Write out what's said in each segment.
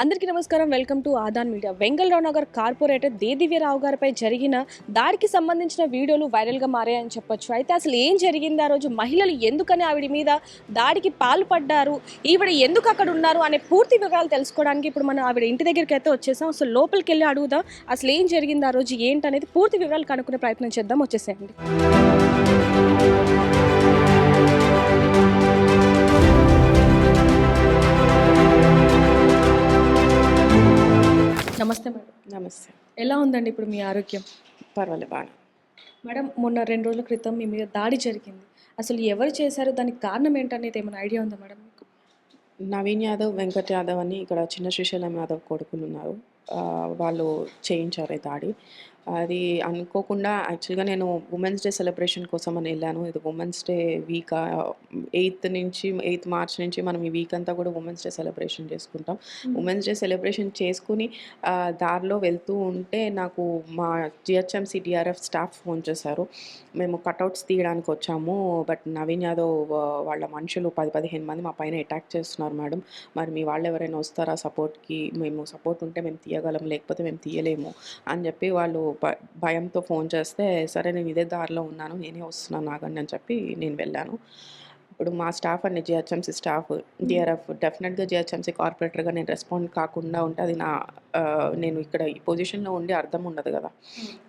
అందరికీ నమస్కారం. Welcome to Aadan Media. Vengalrao Nagar corporator దేదివ్యరావు గారిపై జరిగిన దాడికి సంబంధించిన వీడియోలు వైరల్గా మారాయని చెప్పొచ్చు. అయితే అసలు ఏం జరిగింది? ఆ రోజు మహిళలు ఎందుకని ఆవిడ మీద దాడికి పాల్పడ్డారు? ఈవిడ ఎందుకు అక్కడ ఉన్నారు? అనే పూర్తి వివరాలు తెలుసుకోవడానికి ఇప్పుడు మనం ఆవిడ ఇంటి దగ్గరికి అయితే వచ్చేసాం. అసలు లోపలికి వెళ్ళి అడుగుదాం. అసలు ఏం జరిగింది? ఆ రోజు ఏంటనేది పూర్తి వివరాలు కనుక్కునే ప్రయత్నం చేద్దాం. వచ్చేసేయండి. నమస్తే మేడం. నమస్తే. ఎలా ఉందండి ఇప్పుడు మీ ఆరోగ్యం? పర్వాలేదు బాగా మేడం మొన్న రెండు రోజుల క్రితం మీ మీద దాడి జరిగింది. అసలు ఎవరు చేశారు? దానికి కారణం ఏంటనేది ఏమైనా ఐడియా ఉందా మేడం మీకు? నవీన్ యాదవ్ వెంకట్ యాదవ్ అని ఇక్కడ చిన్న శ్రీశైలం యాదవ్ కొడుకులు ఉన్నారు. వాళ్ళు చేయించారు ఈ దాడి. అది అనుకోకుండా యాక్చువల్గా నేను ఉమెన్స్ డే సెలబ్రేషన్ కోసం అని వెళ్ళాను. ఇది ఉమెన్స్ డే వీక్ ఎయిత్ నుంచి ఎయిత్ మార్చ్ నుంచి మనం ఈ వీక్ అంతా కూడా ఉమెన్స్ డే సెలబ్రేషన్ చేసుకుంటాం. ఉమెన్స్ డే సెలబ్రేషన్ చేసుకుని దారిలో వెళ్తూ ఉంటే నాకు మా జిహెచ్ఎంసీ డిఆర్ఎఫ్ స్టాఫ్ ఫోన్ చేశారు. మేము కట్అవుట్స్ తీయడానికి వచ్చాము. బట్ నవీన్ యాదవ్ వాళ్ళ మనుషులు పది పదిహేను మంది మా పైన అటాక్ చేస్తున్నారు మేడం. మరి మీ వాళ్ళు ఎవరైనా వస్తారా సపోర్ట్కి మేము సపోర్ట్ ఉంటే మేము తీయగలం లేకపోతే మేము తీయలేము అని చెప్పి వాళ్ళు భయంతో ఫోన్ చేస్తే సరే నేను ఇదే దారిలో ఉన్నాను నేనే వస్తున్నాను నాగండి అని చెప్పి నేను వెళ్ళాను. ఇప్పుడు మా స్టాఫ్ అండి జిహెచ్ఎంసీ స్టాఫ్ డిఆర్ఎఫ్ డెఫినెట్గా జిహెచ్ఎంసీ కార్పొరేటర్గా నేను రెస్పాండ్ కాకుండా ఉంటే అది నా నేను ఇక్కడ ఈ పొజిషన్లో ఉండి అర్థం ఉండదు కదా.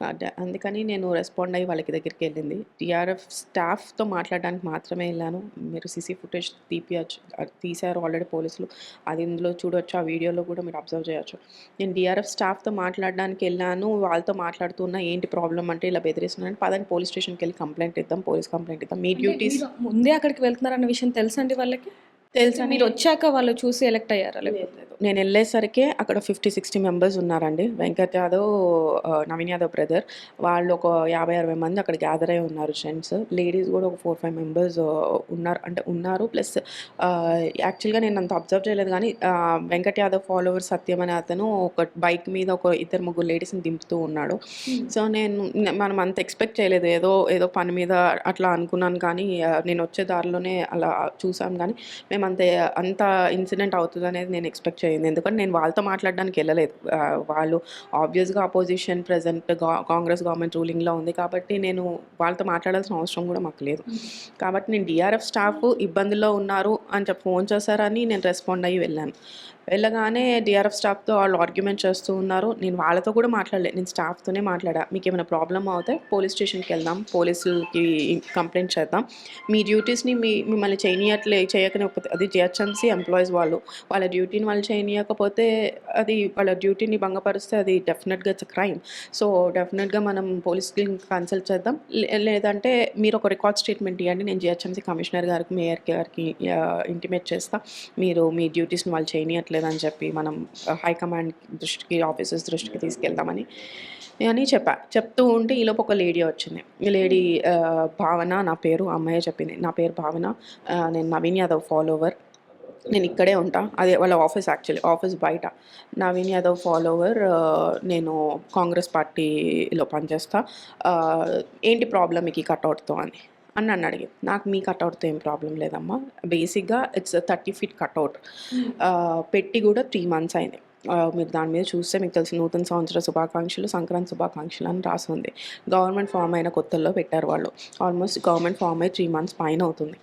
అదే- అందుకని నేను రెస్పాండ్ అయ్యి వాళ్ళకి దగ్గరికి వెళ్ళింది. టీఆర్ఎఫ్ స్టాఫ్తో మాట్లాడడానికి మాత్రమే వెళ్ళాను. మీరు సీసీ ఫుటేజ్ తీపియచ్చు తీశారు ఆల్రెడీ పోలీసులు. అది ఇందులో చూడొచ్చు ఆ వీడియోలో కూడా మీరు అబ్జర్వ్ చేయొచ్చు. నేను డిఆర్ఎఫ్ స్టాఫ్తో మాట్లాడడానికి వెళ్ళాను. వాళ్ళతో మాట్లాడుతున్నా ఏంటి ప్రాబ్లం అంటే ఇలా బెదిరిస్తున్నాను పదండి పోలీస్ స్టేషన్కి వెళ్ళి కంప్లైంట్ ఇద్దాం పోలీస్ కంప్లైంట్ ఇద్దాం. మీ డ్యూటీస్ ముందే అక్కడికి చేస్తున్నారన్న విషయం తెలుసండి వాళ్ళకి? తెలుసా? మీరు వచ్చాక వాళ్ళు చూసి ఎలక్ట్ అయ్యారా? నేను వెళ్ళేసరికి అక్కడ ఫిఫ్టీ సిక్స్టీ మెంబర్స్ ఉన్నారండి. వెంకట్ యాదవ్ నవీన్ యాదవ్ బ్రదర్ వాళ్ళు ఒక యాభై అరవై మంది అక్కడ గ్యాదర్ అయి ఉన్నారు ఫ్రెండ్స్ లేడీస్ కూడా ఒక ఫోర్ ఫైవ్ మెంబర్స్ ఉన్నారు అంటే ఉన్నారు. ప్లస్ యాక్చువల్గా నేను అంత అబ్జర్వ్ చేయలేదు కానీ వెంకట్ యాదవ్ ఫాలోవర్ సత్యం అనే అతను ఒక బైక్ మీద ఒక ఇద్దరు ముగ్గురు లేడీస్ని దింపుతూ ఉన్నాడు. సో నేను మనం అంత ఎక్స్పెక్ట్ చేయలేదు. ఏదో ఏదో పని మీద అట్లా అనుకున్నాను కానీ నేను వచ్చే దారిలోనే అలా చూసాం కానీ మేము అంత అంత ఇన్సిడెంట్ అవుతుంది అనేది నేను ఎక్స్పెక్ట్ చేయలేదు ఎందుకంటే నేను వాళ్ళతో మాట్లాడడానికి వెళ్ళలేదు. వాళ్ళు ఆబ్వియస్గా అపోజిషన్ ప్రజెంట్ కాంగ్రెస్ గవర్నమెంట్ రూలింగ్లో ఉంది కాబట్టి నేను వాళ్ళతో మాట్లాడాల్సిన అవసరం కూడా మాకు లేదు. కాబట్టి నేను డిఆర్ఎఫ్ స్టాఫ్ ఇబ్బందుల్లో ఉన్నారు అని చెప్పి ఫోన్ చేశారని నేను రెస్పాండ్ అయ్యి వెళ్ళాను. వెళ్ళగానే డిఆర్ఎఫ్ స్టాఫ్తో వాళ్ళు ఆర్గ్యుమెంట్ చేస్తూ ఉన్నారు. నేను వాళ్ళతో కూడా మాట్లాడలేదు నేను స్టాఫ్తోనే మాట్లాడా. మీకు ఏమైనా ప్రాబ్లమ్ అవుతే పోలీస్ స్టేషన్కి వెళ్దాం. పోలీసులకి కంప్లైంట్ చేద్దాం. మీ డ్యూటీస్ని మీ మిమ్మల్ని చేయనీయట్లే చేయకనే అది జిహెచ్ఎంసీ ఎంప్లాయీస్ వాళ్ళు. వాళ్ళ డ్యూటీని వాళ్ళు చేయనీయకపోతే అది వాళ్ళ డ్యూటీని భంగపరిస్తే అది డెఫినెట్గా ఇట్స్ క్రైమ్ సో డెఫినెట్గా మనం పోలీస్కి కన్సల్ట్ చేద్దాం. లే- లేదంటే మీరు ఒక రికార్డ్ స్టేట్మెంట్ ఇవ్వండి. నేను జిహెచ్ఎంసీ కమిషనర్ గారికి మేయర్ గారికి ఇంటిమేట్ చేస్తా. మీరు మీ డ్యూటీస్ని వాళ్ళు చేయనీయట్లేదని చెప్పి మనం హైకమాండ్ దృష్టికి ఆఫీసర్స్ దృష్టికి తీసుకెళ్దామని అని చెప్పా. చెప్తూ ఉంటే ఈలోపు ఒక లేడీ వచ్చింది. ఈ లేడీ భావన నా పేరు అమ్మాయి చెప్పింది. నా పేరు భావన నేను నవీన్ యాదవ్ ఫాలోవర్ నేను ఇక్కడే ఉంటా. అదే వాళ్ళ ఆఫీస్ యాక్చువల్లీ ఆఫీస్ బయట. నవీన్ యాదవ్ ఫాలోవర్ నేను కాంగ్రెస్ పార్టీలో పనిచేస్తా. ఏంటి ప్రాబ్లం మీకు ఈ కట్అవుట్తో అని. అని నన్ను అడిగింది నాకు మీ కట్అవుట్తో ఏం ప్రాబ్లం లేదమ్మా. బేసిక్గా ఇట్స్ థర్టీ ఫీట్ కట్అవుట్. పెట్టి కూడా త్రీ మంత్స్ అయింది. మీరు దాని మీద చూస్తే మీకు తెలిసి నూతన సంవత్సర శుభాకాంక్షలు సంక్రాంతి శుభాకాంక్షలు అని రాసి ఉంది గవర్నమెంట్ ఫామ్ అయిన కొత్తల్లో పెట్టారు వాళ్ళు. ఆల్మోస్ట్ గవర్నమెంట్ ఫామ్ అయ్యి త్రీ మంత్స్ పైన అవుతుంది.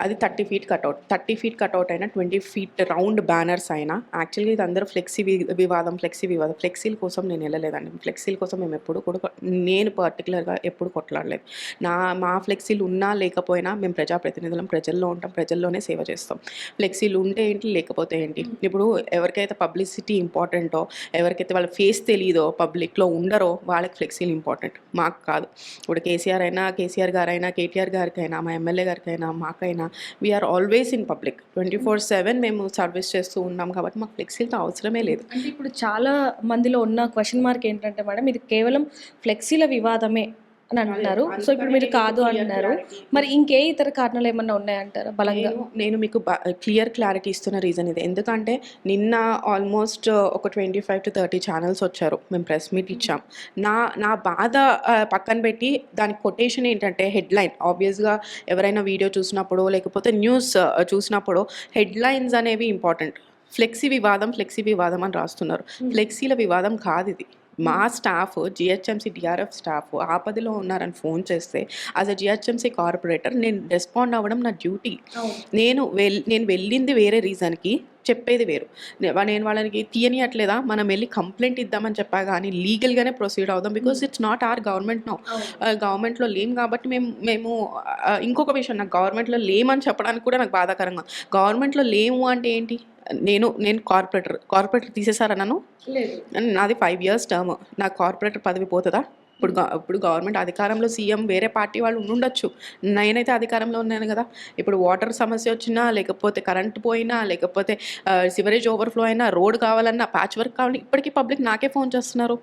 అది thirty feet cutout. Thirty feet cutout అయినా ట్వంటీ ఫీట్ రౌండ్ బ్యానర్స్ అయినా యాక్చువల్గా ఇది అందరూ ఫ్లెక్సీ వివాదం ఫ్లెక్సీ వివాదం. ఫ్లెక్సీల కోసం నేను వెళ్ళలేదండి. ఫ్లెక్సీల కోసం మేము ఎప్పుడు కూడా నేను పర్టికులర్గా ఎప్పుడు కొట్లాడలేదు. నా మా ఫ్లెక్సీలు ఉన్నా లేకపోయినా మేము ప్రజాప్రతినిధులం ప్రజల్లో ఉంటాం ప్రజల్లోనే సేవ చేస్తాం. ఫ్లెక్సీలు ఉంటే ఏంటి లేకపోతే ఏంటి? ఇప్పుడు ఎవరికైతే పబ్లిసిటీ ఇంపార్టెంటో ఎవరికైతే వాళ్ళ ఫేస్ తెలియదో పబ్లిక్లో ఉండరో వాళ్ళకి ఫ్లెక్సీలు ఇంపార్టెంట్ మాకు కాదు. ఇప్పుడు కేసీఆర్ అయినా కేసీఆర్ గారైనా కేటీఆర్ గారికైనా మా ఎమ్మెల్యే గారికైనా మాకైనా we are always in public twenty four seven మేము సర్వీస్ చేస్తూ ఉన్నాం కాబట్టి మాకు ఫ్లెక్సీలతో అవసరమే లేదు. అంటే ఇప్పుడు చాలా మందిలో ఉన్న క్వశ్చన్ మార్క్ ఏంటంటే మేడం ఇది కేవలం ఫ్లెక్సీల వివాదమే. అని అంటున్నారు. సో ఇప్పుడు మీరు కాదు అంటున్నారు. మరి ఇంకే ఇతర కారణాలు ఏమన్నా ఉన్నాయంటారా? బలంగా? నేను మీకు క్లియర్ క్లారిటీ ఇస్తున్న రీజన్ ఇది. ఎందుకంటే నిన్న ఆల్మోస్ట్ ఒక twenty five to thirty channels వచ్చారు. మేము ప్రెస్ మీట్ ఇచ్చాం. నా నా బాధ పక్కన పెట్టి దాని కొటేషన్ ఏంటంటే హెడ్లైన్. ఆబ్వియస్గా ఎవరైనా వీడియో చూసినప్పుడు లేకపోతే న్యూస్ చూసినప్పుడు హెడ్లైన్స్ అనేవి ఇంపార్టెంట్. ఫ్లెక్సీ వివాదం ఫ్లెక్సీ వివాదం అని రాస్తున్నారు. ఫ్లెక్సీల వివాదం కాదు ఇది. మా స్టాఫ్ జిహెచ్ఎంసీ డిఆర్ఎఫ్ స్టాఫ్ ఆపదలో ఉన్నారని ఫోన్ చేస్తే యాజ్ అ జిహెచ్ఎంసీ కార్పొరేటర్ నేను రెస్పాండ్ అవ్వడం నా డ్యూటీ. నేను వెల్ నేను వెళ్ళింది వేరే రీజన్కి చెప్పేది వేరు. నేను వాళ్ళకి తీయనియట్లేదా? మనం వెళ్ళి కంప్లైంట్ ఇద్దామని చెప్పా కానీ లీగల్గానే ప్రొసీడ్ అవుదాం because it's not our government no. గవర్నమెంట్లో లేం కాబట్టి మేము మేము ఇంకొక విషయం నాకు గవర్నమెంట్లో లేమని చెప్పడానికి కూడా నాకు బాధాకరంగా. గవర్నమెంట్లో లేము అంటే ఏంటి? నేను నేను కార్పొరేటర్ కార్పొరేటర్ తీసేసారా నన్ను? లేదు. నాది ఫైవ్ ఇయర్స్ టర్మ్ నాకు కార్పొరేటర్ పదవి పోతుందా? ఇప్పుడు ఇప్పుడు గవర్నమెంట్ అధికారంలో సీఎం వేరే పార్టీ వాళ్ళు ఉండుండొచ్చు. నేనైతే అధికారంలో ఉన్నాను కదా. ఇప్పుడు వాటర్ సమస్య వచ్చినా లేకపోతే కరెంట్ పోయినా లేకపోతే సివరేజ్ ఓవర్ఫ్లో అయినా రోడ్ కావాలన్నా ప్యాచ్ వర్క్ కావాలి ఇప్పటికీ పబ్లిక్ నాకే ఫోన్ చేస్తున్నారు.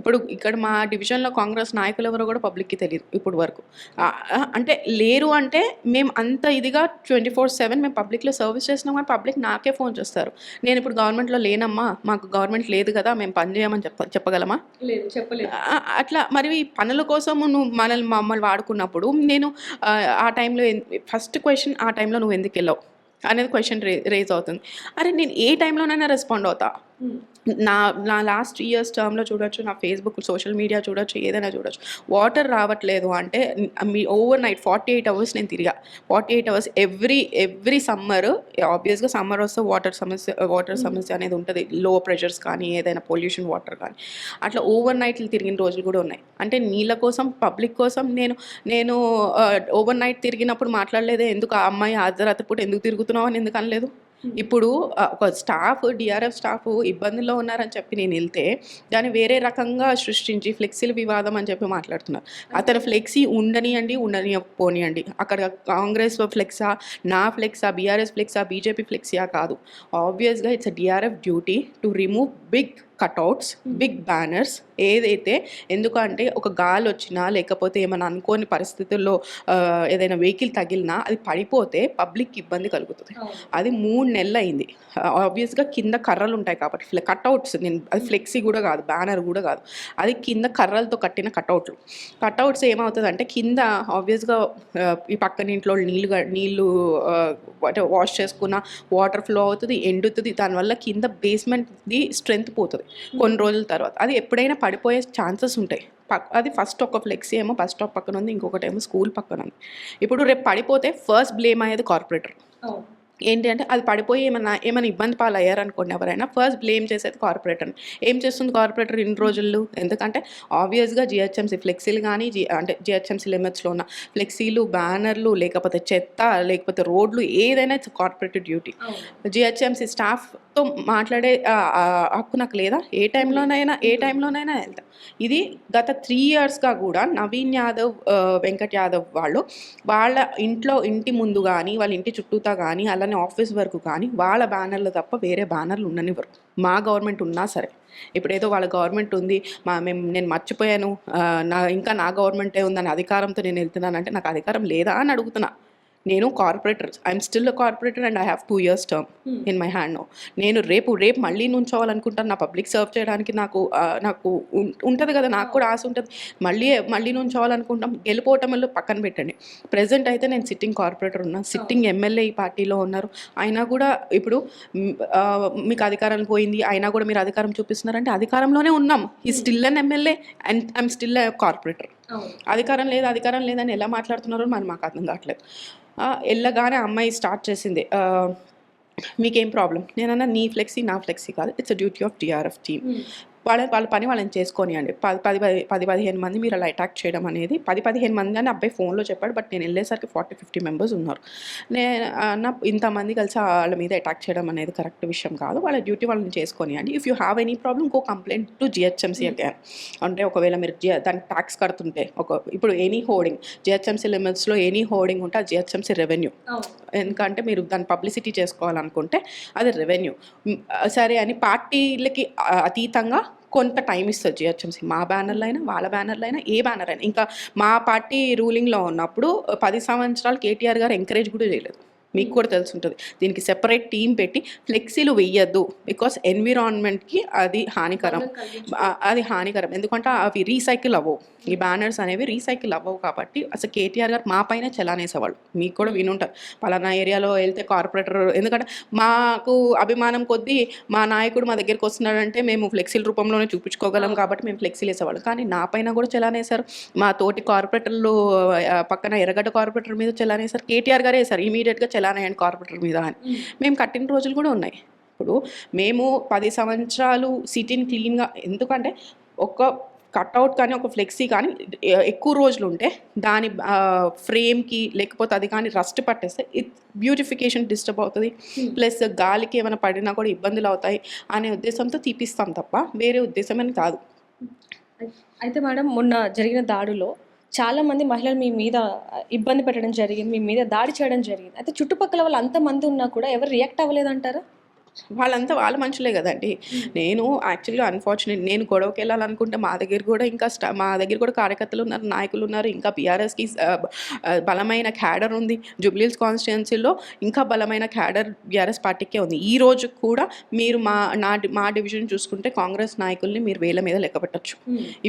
ఇప్పుడు ఇక్కడ మా డివిజన్లో కాంగ్రెస్ నాయకులు ఎవరో కూడా పబ్లిక్కి తెలియదు ఇప్పుడు వరకు. అంటే లేరు అంటే మేము అంత ఇదిగా ట్వంటీ ఫోర్ సెవెన్ మేము పబ్లిక్లో సర్వీస్ చేసినాం కానీ పబ్లిక్ నాకే ఫోన్ చేస్తారు. నేను ఇప్పుడు గవర్నమెంట్లో లేనమ్మా మాకు గవర్నమెంట్ లేదు కదా మేము పని చేయమని చెప్ప చెప్పగలమా? లేదు చెప్పలేదు. అట్లా మరి మరి పనుల కోసం నువ్వు మనల్ని మమ్మల్ని వాడుకున్నప్పుడు నేను ఆ, ఆ టైంలో ఫస్ట్ క్వశ్చన్ ఆ టైంలో నువ్వు ఎందుకు వెళ్ళావు? అనేది క్వశ్చన్ రే రేజ్ అవుతుంది. అరే నేను ఏ టైంలోనైనా రెస్పాండ్ అవుతా. నా నా లాస్ట్ ఇయర్స్ టర్మ్లో చూడొచ్చు నా ఫేస్బుక్ సోషల్ మీడియా చూడొచ్చు ఏదైనా చూడొచ్చు. వాటర్ రావట్లేదు అంటే మీ overnight forty eight hours నేను తిరిగా. Forty eight hours every every summer ఆబ్వియస్గా సమ్మర్ వస్తే వాటర్ సమస్య వాటర్ సమస్య అనేది ఉంటుంది. లో ప్రెషర్స్ కానీ ఏదైనా పొల్యూషన్ వాటర్ కానీ. అట్లా ఓవర్ నైట్లు తిరిగిన రోజులు కూడా ఉన్నాయి. అంటే నీళ్ళ కోసం పబ్లిక్ కోసం నేను నేను ఓవర్ నైట్ తిరిగినప్పుడు మాట్లాడలేదే. ఎందుకు ఆ అమ్మాయి హాజరాత పూట ఎందుకు తిరుగుతున్నావు అని ఎందుకు అనలేదు? ఇప్పుడు ఒక స్టాఫ్ డిఆర్ఎఫ్ స్టాఫ్ ఇబ్బందుల్లో ఉన్నారని చెప్పి నేను వెళ్తే దాన్ని వేరే రకంగా సృష్టించి ఫ్లెక్సీల వివాదం అని చెప్పి మాట్లాడుతున్నారు. అతను ఫ్లెక్సీ ఉండనియండి ఉండనియకపోనియండి. అక్కడ కాంగ్రెస్ ఫ్లెక్సా నా ఫ్లెక్సా బీఆర్ఎస్ ఫ్లెక్సా బీజేపీ ఫ్లెక్సీయా కాదు. ఆబ్వియస్గా it's a DRF duty to remove big cutouts big banners ఏదైతే ఎందుకంటే ఒక గాలి వచ్చినా లేకపోతే ఏమైనా అనుకోని పరిస్థితుల్లో ఏదైనా వెహికల్ తగిలినా అది పడిపోతే పబ్లిక్ ఇబ్బంది కలుగుతుంది. అది మూడు నెలలు అయింది ఆబ్వియస్గా కింద కర్రలు ఉంటాయి కాబట్టి ఫ్లె కట్అవుట్స్ నేను అది ఫ్లెక్సీ కూడా కాదు బ్యానర్ కూడా కాదు. అది కింద కర్రలతో కట్టిన కట్అవుట్లు కట్అవుట్స్ ఏమవుతుంది అంటే కింద ఆబ్వియస్గా ఈ పక్కన ఇంట్లో నీళ్ళు నీళ్ళు అంటే వాష్ చేసుకున్న వాటర్ ఫ్లో అవుతుంది ఎండుతుంది దానివల్ల కింద బేస్మెంట్ది స్ట్రెంగ్త్ పోతుంది. కొన్ని రోజుల తర్వాత. అది ఎప్పుడైనా పడిపోయే ఛాన్సెస్ ఉంటాయి. పక్ అది ఫస్ట్ ఒక ఫ్లెక్సీ ఏమో బస్ స్టాప్ పక్కన ఉంది ఇంకొకటి ఏమో స్కూల్ పక్కన ఉంది. ఇప్పుడు రేపు పడిపోతే ఫస్ట్ బ్లేమ్ అయ్యేది కార్పొరేటర్. ఏంటి అంటే అది పడిపోయి ఏమైనా ఏమైనా ఇబ్బంది పాలు అయ్యారనుకోండి ఎవరైనా ఫస్ట్ బ్లేమ్ చేసేది కార్పొరేటర్ ఏం చేస్తుంది కార్పొరేటర్ ఇన్ని రోజులు ఎందుకంటే ఆబ్వియస్గా జిహెచ్ఎంసీ ఫ్లెక్సీలు కానీ జి అంటే జిహెచ్ఎంసీ లిమిట్స్లో ఉన్న ఫ్లెక్సీలు బ్యానర్లు లేకపోతే చెత్త లేకపోతే రోడ్లు ఏదైనా ఇట్స్ కార్పొరేటివ్ డ్యూటీ జిహెచ్ఎంసీ స్టాఫ్తో మాట్లాడే హక్కు నాకు లేదా? ఏ టైంలోనైనా ఏ టైంలోనైనా వెళ్తా. ఇది గత త్రీ ఇయర్స్గా కూడా నవీన్ యాదవ్ వెంకట్ యాదవ్ వాళ్ళు వాళ్ళ ఇంట్లో ఇంటి ముందు కానీ వాళ్ళ ఇంటి చుట్టూతా కానీ అలానే ఆఫీస్ వరకు కానీ వాళ్ళ బ్యానర్లు తప్ప వేరే బ్యానర్లు ఉండనివ్వరు. మా గవర్నమెంట్ ఉన్నా సరే. ఇప్పుడు ఏదో వాళ్ళ గవర్నమెంట్ ఉంది మా మేము నేను మర్చిపోయాను నా ఇంకా నా గవర్నమెంటే ఉందని అధికారంతో నేను వెళ్తున్నానంటే నాకు అధికారం లేదా అని అడుగుతున్నా. నేను corporator I'm still corporator and I have two years term in my hand no నేను రేపు రేపు మళ్ళీ నుంచోవాలనుకుంటాను. నా పబ్లిక్ సర్వ్ చేయడానికి నాకు నాకు ఉంటుంది కదా నాకు కూడా ఆశ ఉంటుంది. మళ్ళీ మళ్ళీ నుంచోవాలనుకుంటాం. గెలిపోవటంలో పక్కన పెట్టండి. ప్రజెంట్ అయితే నేను సిట్టింగ్ కార్పొరేటర్ ఉన్నా. సిట్టింగ్ ఎమ్మెల్యే ఈ పార్టీలో ఉన్నారు. అయినా కూడా ఇప్పుడు మీకు అధికారం పోయింది. అయినా కూడా మీరు అధికారం చూపిస్తున్నారంటే అధికారంలోనే ఉన్నాం. ఈ still an MLA and I'm still corporator అధికారం లేదు అధికారం లేదని ఎలా మాట్లాడుతున్నారో మరి మాకు అర్థం కావట్లేదు. వెళ్ళగానే అమ్మాయి స్టార్ట్ చేసింది మీకేం ప్రాబ్లం? నేనన్నా నీ ఫ్లెక్సీ నా ఫ్లెక్సీ కాదు it's a duty of TRF team వాళ్ళ వాళ్ళ పని వాళ్ళని చేసుకోనియండి. పది పది పది- పది పదిహేను మంది మీరు అలా అటాక్ చేయడం అనేది పది పదిహేను మంది అని అబ్బాయి ఫోన్లో చెప్పాడు బట్ నేను వెళ్ళేసరికి ఫార్టీ ఫిఫ్టీ మెంబర్స్ ఉన్నారు. నేను అన్న ఇంతమంది కలిసి వాళ్ళ మీద అటాక్ చేయడం అనేది కరెక్ట్ విషయం కాదు. వాళ్ళ డ్యూటీ వాళ్ళని చేసుకోనియండి. If you have any problem go complaint to GHMC again అంటే ఒకవేళ మీరు జిహె దానికి ట్యాక్స్ కడుతుంటే ఒక ఇప్పుడు ఎనీ హోర్డింగ్ జిహెచ్ఎంసీ లిమిట్స్లో ఎనీ హోర్డింగ్ ఉంటే ఆ జిహెచ్ఎంసీ రెవెన్యూ ఎందుకంటే మీరు దాన్ని పబ్లిసిటీ చేసుకోవాలనుకుంటే అది రెవెన్యూ. సరే అని పార్టీలకి అతీతంగా కొంత టైం ఇస్తుంది జిహెచ్ఎంసీ మా బ్యానర్లు అయినా వాళ్ళ బ్యానర్లు అయినా ఏ బ్యానర్ అయినా. ఇంకా మా పార్టీ రూలింగ్లో ఉన్నప్పుడు పది సంవత్సరాలు కేటీఆర్ గారు ఎంకరేజ్ కూడా చేయలేదు. మీకు కూడా తెలిసి ఉంటుంది దీనికి సెపరేట్ టీం పెట్టి ఫ్లెక్సీలు వెయ్యొద్దు. బికాస్ ఎన్విరాన్మెంట్కి అది హానికరం. అది హానికరం. ఎందుకంటే అవి రీసైకిల్ అవ్వవు. ఈ బ్యానర్స్ అనేవి రీసైకిల్ అవ్వవు కాబట్టి అసలు కేటీఆర్ గారు మా పైన చలానేసేవాళ్ళు. మీకు కూడా వినుంటారు. పలానా ఏరియాలో వెళ్తే కార్పొరేటర్ ఎందుకంటే మాకు అభిమానం కొద్దీ మా నాయకుడు మా దగ్గరికి వస్తున్నాడంటే మేము ఫ్లెక్సీల రూపంలోనే చూపించుకోగలం కాబట్టి మేము ఫ్లెక్సీలు వేసేవాళ్ళం. కానీ నా పైన కూడా చలానేశారు. మా తోటి కార్పొరేటర్లు పక్కన ఎర్రగడ్డ కార్పొరేటర్ మీద చలానేశారు. కేటీఆర్ గారే వేశారు. ఇమీడియట్గా చలానేయండి కార్పొరేటర్ మీద అని. మేము. కట్టిన రోజులు కూడా ఉన్నాయి. ఇప్పుడు మేము పది సంవత్సరాలు సిటీని క్లీన్గా ఎందుకంటే ఒక కట్అవుట్ కానీ ఒక ఫ్లెక్సీ కానీ ఎక్కువ రోజులు ఉంటే దాని ఫ్రేమ్కి లేకపోతే అది కానీ రస్ట్ పట్టేస్తే బ్యూటిఫికేషన్ డిస్టర్బ్ అవుతుంది. ప్లస్ గాలికి ఏమైనా పడినా కూడా ఇబ్బందులు అవుతాయి అనే ఉద్దేశంతో తీపిస్తాం తప్ప వేరే ఉద్దేశం అని కాదు అయితే మేడం మొన్న జరిగిన దాడిలో చాలా మంది మహిళలు మీ మీద ఇబ్బంది పెట్టడం జరిగింది మీ మీద దాడి చేయడం జరిగింది. అయితే చుట్టుపక్కల వాళ్ళు అంతమంది ఉన్నా కూడా ఎవరు రియాక్ట్ అవ్వలేదంటారా? వాళ్ళంతా వాళ్ళ మనుషులే కదండి. నేను యాక్చువల్గా అన్ఫార్చునేట్ నేను గొడవకి వెళ్ళాలనుకుంటే మా దగ్గర కూడా ఇంకా స్టా మా దగ్గర కూడా కార్యకర్తలు ఉన్నారు నాయకులు ఉన్నారు ఇంకా బీఆర్ఎస్కి బలమైన క్యాడర్ ఉంది. జూబ్లీల్స్ కాన్స్టిట్యున్సీలో ఇంకా బలమైన క్యాడర్ బీఆర్ఎస్ పార్టీకే ఉంది. ఈ రోజు కూడా మీరు మా నా మా డివిజన్ చూసుకుంటే కాంగ్రెస్ నాయకుల్ని మీరు వేల మీద లెక్క పెట్టచ్చు.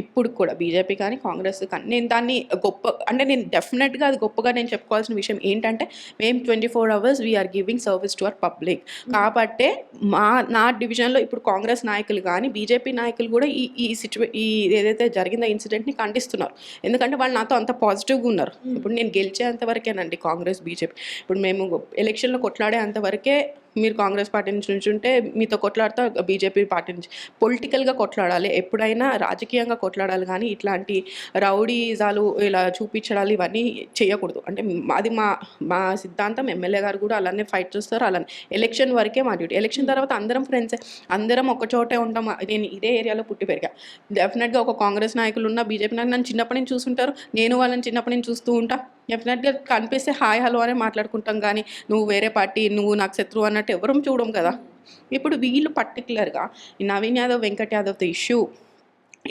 ఇప్పుడు కూడా బీజేపీ కానీ కాంగ్రెస్ కానీ నేను దాన్ని గొప్ప అంటే నేను డెఫినెట్గా అది గొప్పగా నేను చెప్పుకోవాల్సిన విషయం ఏంటంటే మేము twenty four hours we are giving service to our public కాబట్టే మా నా డివిజన్లో ఇప్పుడు కాంగ్రెస్ నాయకులు కానీ బీజేపీ నాయకులు కూడా ఈ ఈ సిచ్యువే ఈ ఏదైతే జరిగిందో ఇన్సిడెంట్ని ఖండిస్తున్నారు. ఎందుకంటే వాళ్ళు నాతో అంత పాజిటివ్గా ఉన్నారు. ఇప్పుడు నేను గెలిచేంత వరకేనండి కాంగ్రెస్ బీజేపీ. ఇప్పుడు మేము ఎలక్షన్లో కొట్లాడే అంతవరకే మీరు కాంగ్రెస్ పార్టీ నుంచి నుంచుంటే మీతో కొట్లాడతా బీజేపీ పార్టీ నుంచి. పొలిటికల్గా కొట్లాడాలి ఎప్పుడైనా రాజకీయంగా కొట్లాడాలి కానీ ఇట్లాంటి రౌడీజాలు ఇలా చూపించడాలు ఇవన్నీ చేయకూడదు. అంటే అది మా మా సిద్ధాంతం. ఎమ్మెల్యే గారు కూడా అలానే ఫైట్ చేస్తారు అలానే ఎలక్షన్ వరకే మా డ్యూటీ. ఎలక్షన్ తర్వాత అందరం ఫ్రెండ్సే అందరం ఒక చోటే ఉంటాం. నేను ఇదే ఏరియాలో పుట్టి పెరిగా. డెఫినెట్గా ఒక కాంగ్రెస్ నాయకులు ఉన్న బీజేపీ నాయకులు నన్ను చిన్నప్పటి నుంచి చూస్తుంటారు నేను వాళ్ళని చిన్నప్పటి నుంచి చూస్తూ ఉంటా. డెఫినెట్గా కనిపిస్తే హాయ్ హలో అనే మాట్లాడుకుంటాం కానీ నువ్వు వేరే పార్టీ నువ్వు నాకు శత్రువు అన్నట్టు ఎవరూ చూడం కదా. ఇప్పుడు వీళ్ళు పర్టికులర్గా నవీన్ యాదవ్ వెంకట్ యాదవ్ ఇష్యూ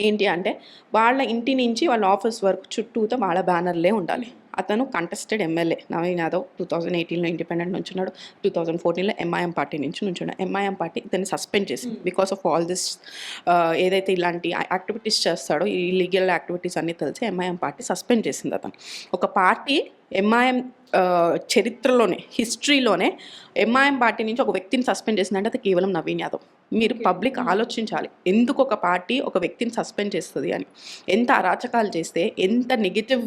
ఏంటి అంటే వాళ్ళ ఇంటి నుంచి వాళ్ళ ఆఫీస్ వరకు చుట్టూతో వాళ్ళ బ్యానర్లే ఉండాలి. అతను contested MLA Naveen Yadav two thousand ఎయిటీన్లో ఇండిపెండెంట్ నుంచి ఉన్నాడు టూ థౌజండ్ ఫోర్టీన్లో ఎంఐఎం పార్టీ నుంచి నుంచున్నాడు ఎంఐఎం పార్టీ ఇతన్ని సస్పెండ్ చేసింది. బికాస్ ఆఫ్ ఆల్ దిస్ ఏదైతే ఇలాంటి యాక్టివిటీస్ చేస్తాడో ఈ లీగల్ యాక్టివిటీస్ అన్నీ తెలిసి ఎంఐఎం పార్టీ సస్పెండ్ చేసింది అతను. ఒక పార్టీ ఎంఐఎం చరిత్రలోనే హిస్టరీలోనే ఎంఐఎం పార్టీ నుంచి ఒక వ్యక్తిని సస్పెండ్ చేసిందంటే అది కేవలం నవీన్ యాదవ్. మీరు పబ్లిక్ ఆలోచించాలి. ఎందుకు ఒక పార్టీ ఒక వ్యక్తిని సస్పెండ్ చేస్తుంది అని? ఎంత అరాచకాలు చేస్తే ఎంత నెగిటివ్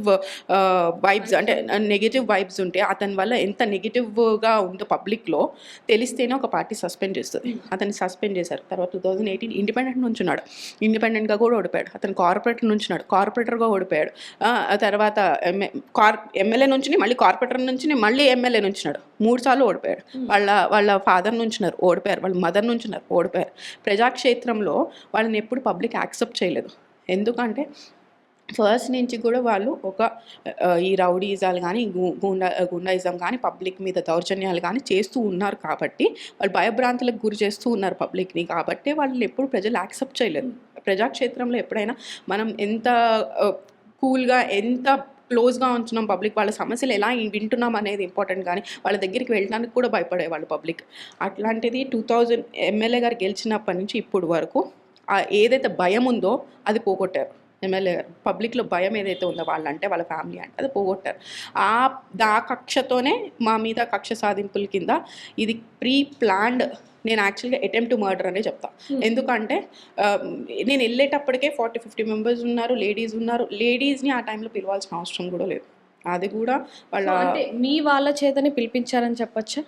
వైబ్స్ అంటే నెగిటివ్ వైబ్స్ ఉంటే అతని వల్ల ఎంత నెగిటివ్గా ఉందో పబ్లిక్లో తెలిస్తేనే ఒక పార్టీ సస్పెండ్ చేస్తుంది. అతన్ని సస్పెండ్ చేశారు. తర్వాత టూ థౌజండ్ ఎయిటీన్ ఇండిపెండెంట్ నుంచి ఉన్నాడు. ఇండిపెండెంట్గా కూడా ఓడిపోయాడు. అతను కార్పొరేటర్ నుంచి ఉన్నాడు. కార్పొరేటర్గా ఓడిపోయాడు. తర్వాత కార్ ఎమ్మెల్యే నుంచి మళ్ళీ కార్పొరేటర్ నుంచి మళ్ళీ ఎమ్మెల్యే నుంచున్నాడు మూడు సార్లు ఓడిపోయాడు. వాళ్ళ వాళ్ళ ఫాదర్ నుంచున్నారు ఓడిపోయారు. వాళ్ళ మదర్ నుంచున్నారు ఓడిపోయారు. ప్రజాక్షేత్రంలో వాళ్ళని ఎప్పుడు పబ్లిక్ యాక్సెప్ట్ చేయలేదు. ఎందుకంటే ఫస్ట్ నుంచి కూడా వాళ్ళు ఒక ఈ రౌడీజాలు కానీ గుండా గుండాయిజం కానీ పబ్లిక్ మీద దౌర్జన్యాలు కానీ చేస్తూ ఉన్నారు కాబట్టి వాళ్ళు భయభ్రాంతులకు గురి చేస్తూ ఉన్నారు పబ్లిక్ని కాబట్టి వాళ్ళని ఎప్పుడు ప్రజలు యాక్సెప్ట్ చేయలేదు. ప్రజాక్షేత్రంలో ఎప్పుడైనా మనం ఎంత కూల్గా ఎంత క్లోజ్గా ఉంచున్నాం పబ్లిక్ వాళ్ళ సమస్యలు ఎలా వింటున్నాం అనేది ఇంపార్టెంట్ కానీ వాళ్ళ దగ్గరికి వెళ్ళడానికి కూడా భయపడేవాళ్ళు పబ్లిక్. అట్లాంటిది టూ థౌజండ్ ఎమ్మెల్యే గారు గెలిచినప్పటి నుంచి ఇప్పుడు వరకు ఏదైతే భయం ఉందో అది పోగొట్టారు. ఎమ్మెల్యే గారు పబ్లిక్లో భయం ఏదైతే ఉందో వాళ్ళంటే వాళ్ళ ఫ్యామిలీ అంటే అది పోగొట్టారు. ఆ దా కక్షతోనే మా మీద కక్ష సాధింపుల కింద ఇది ప్రీ ప్లాన్డ్ నేను యాక్చువల్గా అటెంప్ట్ టు మర్డర్ అనే చెప్తా. ఎందుకంటే ఆ, నేను వెళ్ళేటప్పటికే ఫార్టీ ఫిఫ్టీ మెంబర్స్ ఉన్నారు లేడీస్ ఉన్నారు. లేడీస్ని ఆ టైంలో పిలవాల్సిన అవసరం కూడా లేదు. అది కూడా వాళ్ళ అంటే మీ వాళ్ళ చేతని పిలిపించారని చెప్పొచ్చా?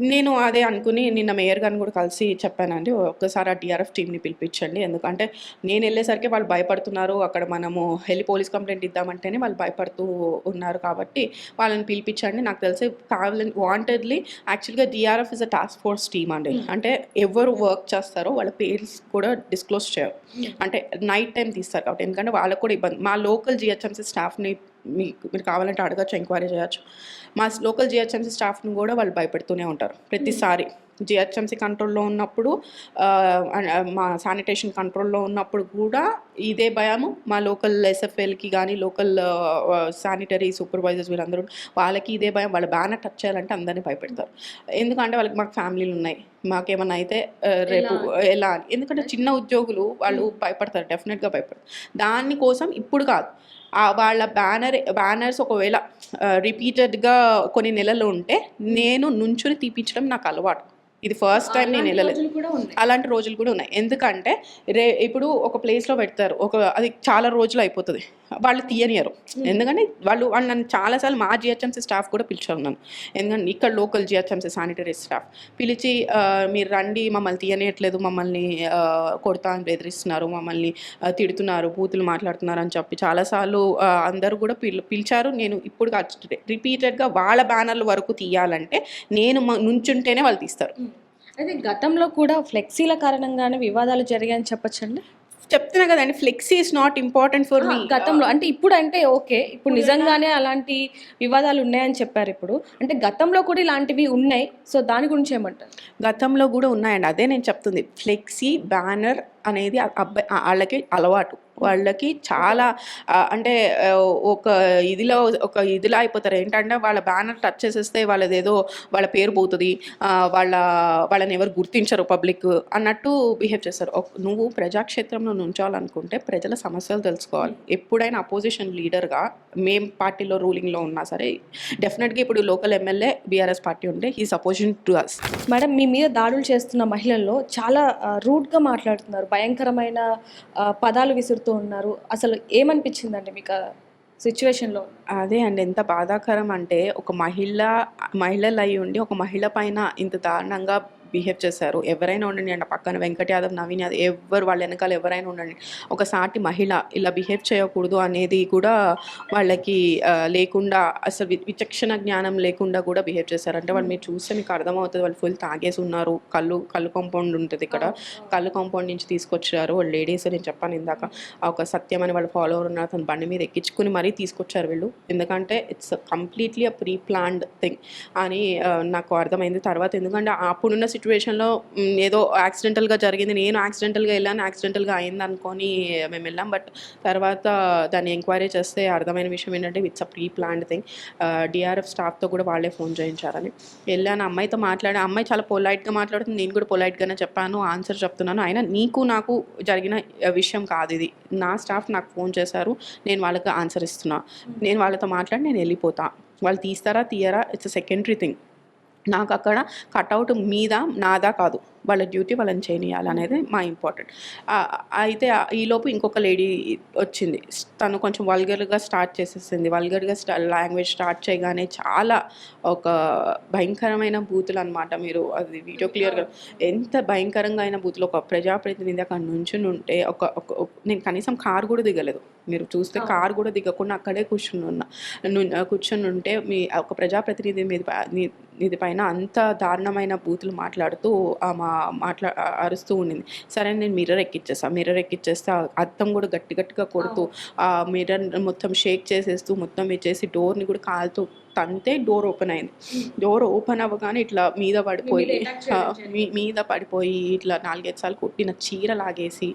నేను అదే అనుకుని నిన్న మేయర్ గారిని కూడా కలిసి చెప్పానండి ఒక్కసారి ఆ టీఆర్ఎఫ్ టీంని పిలిపించండి. ఎందుకంటే నేను వెళ్ళేసరికి వాళ్ళు భయపడుతున్నారు. అక్కడ మనము వెళ్ళి పోలీస్ కంప్లైంట్ ఇద్దామంటేనే వాళ్ళు భయపడుతూ ఉన్నారు కాబట్టి వాళ్ళని పిలిపించండి. నాకు తెలిసి కావాలని వాంటెడ్లీ యాక్చువల్గా DRF is a task force team అండి. అంటే ఎవరు వర్క్ చేస్తారో వాళ్ళ పేర్స్ కూడా డిస్క్లోజ్ చేయరు. అంటే నైట్ టైం తీస్తారు కాబట్టి. ఎందుకంటే వాళ్ళకు కూడా ఇబ్బంది మా లోకల్ జిహెచ్ఎంసీ స్టాఫ్ని మీకు మీరు కావాలంటే అడగచ్చు ఎంక్వైరీ చేయొచ్చు. మా లోకల్ జిహెచ్ఎంసీ స్టాఫ్ని కూడా వాళ్ళు భయపెడుతూనే ఉంటారు ప్రతిసారి. జిహెచ్ఎంసీ కంట్రోల్లో ఉన్నప్పుడు మా శానిటేషన్ కంట్రోల్లో ఉన్నప్పుడు కూడా ఇదే భయము. మా లోకల్ ఎస్ఎఫ్ఎల్కి కానీ లోకల్ శానిటరీ సూపర్వైజర్స్ వీళ్ళందరూ వాళ్ళకి ఇదే భయం. వాళ్ళ బ్యానర్ టచ్ చేయాలంటే అందరినీ భయపెడతారు. ఎందుకంటే వాళ్ళకి మాకు ఫ్యామిలీలు ఉన్నాయి. మాకేమన్నా అయితే రేపు ఎలా అని. ఎందుకంటే చిన్న ఉద్యోగులు వాళ్ళు భయపడతారు. డెఫినెట్గా భయపడతారు. దానికోసం ఇప్పుడు కాదు. వాళ్ళ బ్యానర్ బ్యానర్స్ ఒకవేళ రిపీటెడ్గా కొన్ని నెలలు ఉంటే నేను నుంచుని తీపించడం నాకు అలవాటు. ఇది ఫస్ట్ టైం నేను వెళ్ళలేదు. అలాంటి రోజులు కూడా ఉన్నాయి. ఎందుకంటే రే ఇప్పుడు ఒక ప్లేస్లో పెడతారు. ఒక అది చాలా రోజులు అయిపోతుంది. వాళ్ళు తీయనియరు. ఎందుకంటే వాళ్ళు వాళ్ళు నన్ను చాలాసార్లు మా జిహెచ్ఎంసీ స్టాఫ్ కూడా పిలిచాను నన్ను. ఎందుకంటే ఇక్కడ లోకల్ జిహెచ్ఎంసీ శానిటరీ స్టాఫ్ పిలిచి మీరు రండి మమ్మల్ని తీయనియట్లేదు మమ్మల్ని కొడతా అని బెదిరిస్తున్నారు మమ్మల్ని తిడుతున్నారు బూతులు మాట్లాడుతున్నారు అని చెప్పి చాలాసార్లు అందరూ కూడా పిల్ పిలిచారు. నేను ఇప్పుడు రిపీటెడ్గా వాళ్ళ బ్యానర్ల వరకు తీయాలంటే నేను నుంచుంటేనే వాళ్ళు తీస్తారు. అయితే గతంలో కూడా ఫ్లెక్సీల కారణంగానే వివాదాలు జరిగాయని చెప్పొచ్చండి? చెప్తున్నా కదండి flexi is not important for me గతంలో అంటే ఇప్పుడు అంటే ఓకే ఇప్పుడు నిజంగానే అలాంటి వివాదాలు ఉన్నాయని చెప్పారు ఇప్పుడు. అంటే గతంలో కూడా ఇలాంటివి ఉన్నాయి సో దాని గురించి ఏమంటారు? గతంలో కూడా ఉన్నాయండి అదే నేను చెప్తుంది. ఫ్లెక్సీ బ్యానర్ అనేది అబ్బాయి వాళ్ళకి అలవాటు. వాళ్ళకి చాలా అంటే ఒక ఇదిలో ఒక ఇదిలా అయిపోతారు. ఏంటంటే వాళ్ళ బ్యానర్ టచ్ చేసేస్తే వాళ్ళది ఏదో వాళ్ళ పేరు పోతుంది. వాళ్ళ వాళ్ళని ఎవరు గుర్తించరు పబ్లిక్ అన్నట్టు బిహేవ్ చేస్తారు. నువ్వు ప్రజాక్షేత్రంలో నుంచోవాలనుకుంటే ప్రజల సమస్యలు తెలుసుకోవాలి. ఎప్పుడైనా అపోజిషన్ లీడర్గా మేం పార్టీలో రూలింగ్లో ఉన్నా సరే డెఫినెట్గా ఇప్పుడు లోకల్ ఎమ్మెల్యే బీఆర్ఎస్ పార్టీ ఉంటే ఈ అపోజిషన్ టు అస్. మేడం మీ మీద దాడులు చేస్తున్న మహిళల్లో చాలా రూట్గా రూడ్గా మాట్లాడుతున్నారు. భయంకరమైన పదాలు విసురుతూ ఉన్నారు. అసలు ఏమనిపించిందండి మీకు సిచ్యువేషన్లో? అదే అండి. ఎంత బాధాకరం అంటే ఒక మహిళ మహిళలు అయి ఉండి ఒక మహిళ పైన ఇంత దారుణంగా బిహేవ్ చేశారు. ఎవరైనా ఉండండి అండి పక్కన వెంకట యాదవ్ నవీన్ యాదవ్ ఎవరు వాళ్ళ వెనకాల ఎవరైనా ఉండండి. ఒక సాటి మహిళ ఇలా బిహేవ్ చేయకూడదు అనేది కూడా వాళ్ళకి లేకుండా అసలు విచక్షణ జ్ఞానం లేకుండా కూడా బిహేవ్ చేశారు. అంటే వాళ్ళు మీరు చూస్తే మీకు అర్థమవుతుంది వాళ్ళు ఫుల్ తాగేసి ఉన్నారు. కళ్ళు కళ్ళు కాంపౌండ్ ఉంటుంది ఇక్కడ. కళ్ళు కాంపౌండ్ నుంచి తీసుకొచ్చారు. వాళ్ళు లేడీస్ నేను చెప్పాను ఇందాక ఆ ఒక సత్యం అని వాళ్ళ ఫాలోవర్ ఉన్నారు. తన బండి మీద ఎక్కించుకుని మరీ తీసుకొచ్చారు వీళ్ళు. ఎందుకంటే it's completely a pre planned thing అని నాకు అర్థమైంది. తర్వాత ఎందుకంటే అప్పుడున్న సిచ్యువేషన్లో ఏదో యాక్సిడెంటల్గా జరిగింది. నేను యాక్సిడెంటల్గా వెళ్ళాను యాక్సిడెంటల్గా అయింది అనుకొని మేము వెళ్ళాం. బట్ తర్వాత దాన్ని ఎంక్వైరీ చేస్తే అర్థమైన విషయం ఏంటంటే it's a pre planned thing DRF స్టాఫ్తో కూడా వాళ్ళే ఫోన్ చేయించారని. వెళ్ళాను అమ్మాయితో మాట్లాడే అమ్మాయి చాలా పొలైట్గా మాట్లాడుతుంది. నేను కూడా పొలైట్గానే చెప్పాను ఆన్సర్ చెప్తున్నాను. అయినా నీకు నాకు జరిగిన విషయం కాదు ఇది. నా స్టాఫ్ నాకు ఫోన్ చేశారు. నేను వాళ్ళకి ఆన్సర్ ఇస్తున్నా. నేను వాళ్ళతో మాట్లాడి నేను వెళ్ళిపోతా. వాళ్ళు తీస్తారా తీయరా ఇట్స్ సెకండరీ థింగ్ నాకు అక్కడ కటౌట్ మీద నాదా కాదు. వాళ్ళ డ్యూటీ వాళ్ళని చేయనియాలి అనేది మా ఇంపార్టెంట్. అయితే ఈలోపు ఇంకొక లేడీ వచ్చింది. తను కొంచెం వల్గర్గా స్టార్ట్ చేసేసింది. వల్గర్గా స్టా లాంగ్వేజ్ స్టార్ట్ చేయగానే చాలా ఒక భయంకరమైన బూతులు అనమాట మీరు అది వీడియో క్లియర్గా ఎంత భయంకరంగా అయిన బూతులు. ఒక ప్రజాప్రతినిధి అక్కడ నుంచుని ఉంటే ఒక నేను కనీసం కారు కూడా దిగలేదు. మీరు చూస్తే కారు కూడా దిగకుండా అక్కడే కూర్చుని ఉన్నా కూర్చుని ఉంటే మీ ఒక ప్రజాప్రతినిధి మీద ఇది పైన అంత దారుణమైన బూతులు మాట్లాడుతూ ఆ మా మాట్లా అరుస్తూ ఉండింది. సరే నేను మిర్రర్ ఎక్కిచ్చేసా మిర్రర్ ఎక్కిచ్చేస్తే అద్దం కూడా గట్టి గట్టిగా కొడుతూ ఆ మిర్రర్ మొత్తం షేక్ చేసేస్తూ మొత్తం ఇచ్చేసి డోర్ని కూడా కాలుతూ తంతే డోర్ ఓపెన్ అయింది. డోర్ ఓపెన్ అవ్వగానే ఇట్లా మీద పడిపోయి మీద పడిపోయి ఇట్లా నాలుగైదు సార్లు కొట్టిన చీర లాగేసి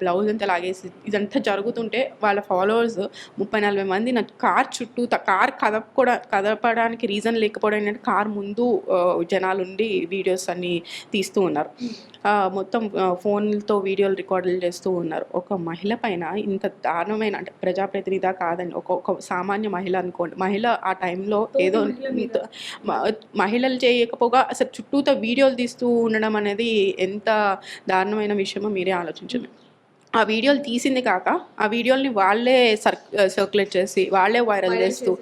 బ్లౌజ్ అంతా లాగేసి ఇదంతా జరుగుతుంటే వాళ్ళ ఫాలోవర్స్ ముప్పై నలభై మంది నా కార్ చుట్టూ కార్ కదపడా కదపడానికి రీజన్ లేకపోవడం ఏంటంటే కార్ ముందు జనాలు ఉండి వీడియోస్ అన్ని తీస్తూ ఉన్నారు. ఆ, మొత్తం ఫోన్లతో వీడియోలు రికార్డులు చేస్తూ ఉన్నారు. ఒక మహిళ పైన ఇంత దారుణమైన అంటే ప్రజాప్రతినిధి కాదండి ఒక ఒక సామాన్య మహిళ అనుకోండి. మహిళ ఆ టైంలో ఏదో మహిళలు చేయకపోగా అసలు చుట్టూతో వీడియోలు తీస్తూ ఉండడం అనేది ఎంత దారుణమైన విషయమో మీరే ఆలోచించండి. ఆ వీడియోలు తీసింది కాక ఆ వీడియోల్ని వాళ్ళే సర్ సర్క్యులేట్ చేసి వాళ్ళే వైరల్ చేస్తూ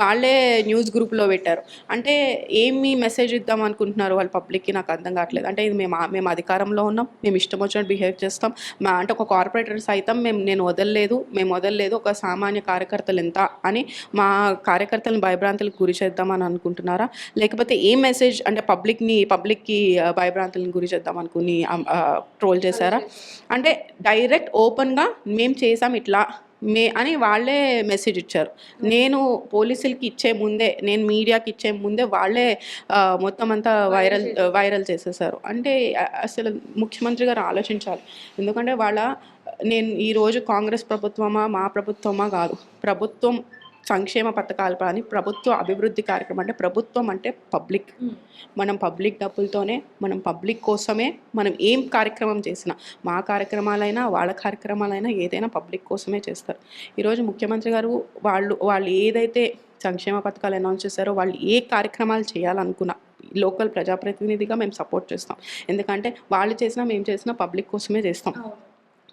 వాళ్ళే న్యూస్ గ్రూప్లో పెట్టారు. అంటే ఏమి మెసేజ్ ఇద్దాం అనుకుంటున్నారు వాళ్ళ పబ్లిక్కి నాకు అర్థం కావట్లేదు. అంటే ఇది మేము మేము అధికారంలో ఉన్నాం. మేము ఇష్టం వచ్చినట్టు బిహేవ్ చేస్తాం. మా అంటే ఒక కార్పొరేటర్ సైతం మేము నేను వదలలేదు. మేము వదలలేదు. ఒక సామాన్య కార్యకర్తలు ఎంత అని మా కార్యకర్తలను భయభ్రాంతులకు గురి చేద్దామని అనుకుంటున్నారా? లేకపోతే ఏ మెసేజ్ అంటే పబ్లిక్ని పబ్లిక్కి భయభ్రాంతులను గురి చేద్దాం అనుకుని ట్రోల్ చేశారా? అంటే డైరెక్ట్ ఓపెన్గా మేము చేసాం ఇట్లా. మే అని వాళ్ళే మెసేజ్ ఇచ్చారు. నేను పోలీసులకి ఇచ్చే ముందే నేను మీడియాకి ఇచ్చే ముందే వాళ్ళే మొత్తం అంతా వైరల్ వైరల్ చేసేసారు. అంటే అసలు ముఖ్యమంత్రి గారు ఆలోచించాలి. ఎందుకంటే వాళ్ళ నేను ఈరోజు కాంగ్రెస్ ప్రభుత్వమా మా ప్రభుత్వమా కాదు. ప్రభుత్వం సంక్షేమ పథకాలు కానీ ప్రభుత్వ అభివృద్ధి కార్యక్రమం అంటే ప్రభుత్వం అంటే పబ్లిక్. మనం పబ్లిక్ డబ్బులతోనే మనం పబ్లిక్ కోసమే మనం ఏం కార్యక్రమం చేసినా మా కార్యక్రమాలైనా వాళ్ళ కార్యక్రమాలైనా ఏదైనా పబ్లిక్ కోసమే చేస్తారు. ఈరోజు ముఖ్యమంత్రి గారు వాళ్ళు వాళ్ళు ఏదైతే సంక్షేమ పథకాలు అనౌన్స్ చేశారో వాళ్ళు ఏ కార్యక్రమాలు చేయాలనుకున్నా లోకల్ ప్రజాప్రతినిధిగా మేము సపోర్ట్ చేస్తాం. ఎందుకంటే వాళ్ళు చేసినా మేము చేసినా పబ్లిక్ కోసమే చేస్తాం.